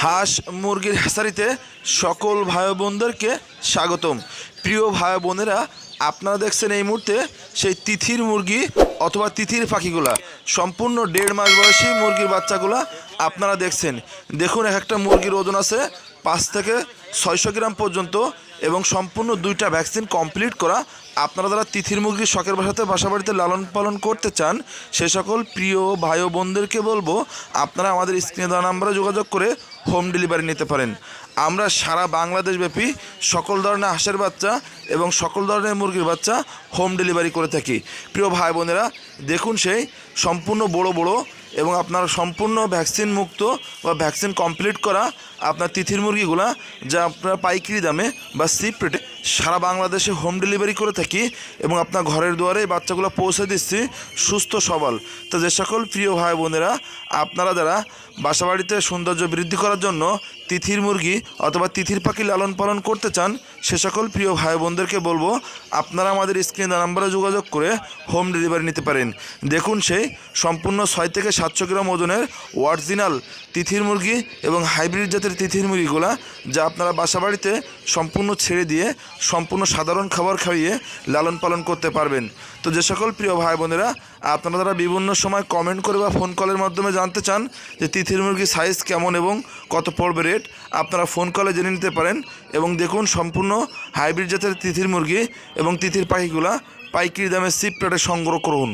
হাঁস মুরগির হ্যাসারিতে সকল ভাই বোনদেরকে স্বাগতম। প্রিয় ভাই বোনেরা আপনারা দেখছেন এই মুহূর্তে সেই তিথির মুরগি অথবা তিথির পাখিগুলা। সম্পূর্ণ দেড় মাস বয়সী মুরগির বাচ্চাগুলা আপনারা দেখছেন। দেখুন, এক একটা মুরগির ওজন আছে পাঁচ থেকে ছয়শো গ্রাম পর্যন্ত এবং সম্পূর্ণ দুইটা ভ্যাকসিন কমপ্লিট করা। আপনারা যারা তিথির মুরগির শখের বাসাতে বাসা বাড়িতে লালন পালন করতে চান, সে সকল প্রিয় ভাই ও বোনদেরকে বলব, আপনারা আমাদের স্ক্রিনে দেওয়া নাম্বারে যোগাযোগ করে হোম ডেলিভারি নিতে পারেন। আমরা সারা বাংলাদেশব্যাপী সকল ধরনের হাঁসের বাচ্চা এবং সকল ধরনের মুরগির বাচ্চা হোম ডেলিভারি করে থাকি। প্রিয় ভাই বোনেরা, দেখুন সেই সম্পূর্ণ বড় বড় এবং আপনার সম্পূর্ণ ভ্যাকসিন মুক্ত বা ভ্যাকসিন কমপ্লিট করা আপনার তিথির মুরগিগুলা যা আপনার পাইকারি দামে বা সিপ রেটে সারা বাংলাদেশে হোম ডেলিভারি করে থাকি এবং আপনার ঘরের দুয়ারে বাচ্চাগুলো পৌঁছে দিচ্ছি। সুস্থ, সবল। তো যে সকল প্রিয় ভাই বোনেরা, আপনারা যারা বাসা বাড়িতে সৌন্দর্য বৃদ্ধি করার জন্য তিথির মুরগি অথবা তিথির পাখি লালন পালন করতে চান, সে সকল প্রিয় ভাই বোনদেরকে বলব, আপনারা আমাদের স্ক্রিনে নাম্বারে যোগাযোগ করে হোম ডেলিভারি নিতে পারেন। দেখুন সেই সম্পূর্ণ ছয় থেকে সাতশো গ্রাম ওজনের অরিজিনাল তিথির মুরগি এবং হাইব্রিড জাতের তিথির মুরগিগুলা, যা আপনারা বাসা বাড়িতে সম্পূর্ণ ছেড়ে দিয়ে সম্পূর্ণ সাধারণ খাবার খাইয়ে লালন পালন করতে পারবেন। তো যে সকল প্রিয় ভাই বোনেরা, আপনারা তারা বিভিন্ন সময় কমেন্ট করে বা ফোন কলের মাধ্যমে জানতে চান যে তিথির মুরগির সাইজ কেমন এবং কত পড়বে রেট আপনারা ফোন কলে জেনে নিতে পারেন এবং দেখুন সম্পূর্ণ হাইব্রিড জাতের তিথির মুরগি এবং তিথির পাখিগুলা পাইকারি দামে সিপ রেটে সংগ্রহ করুন।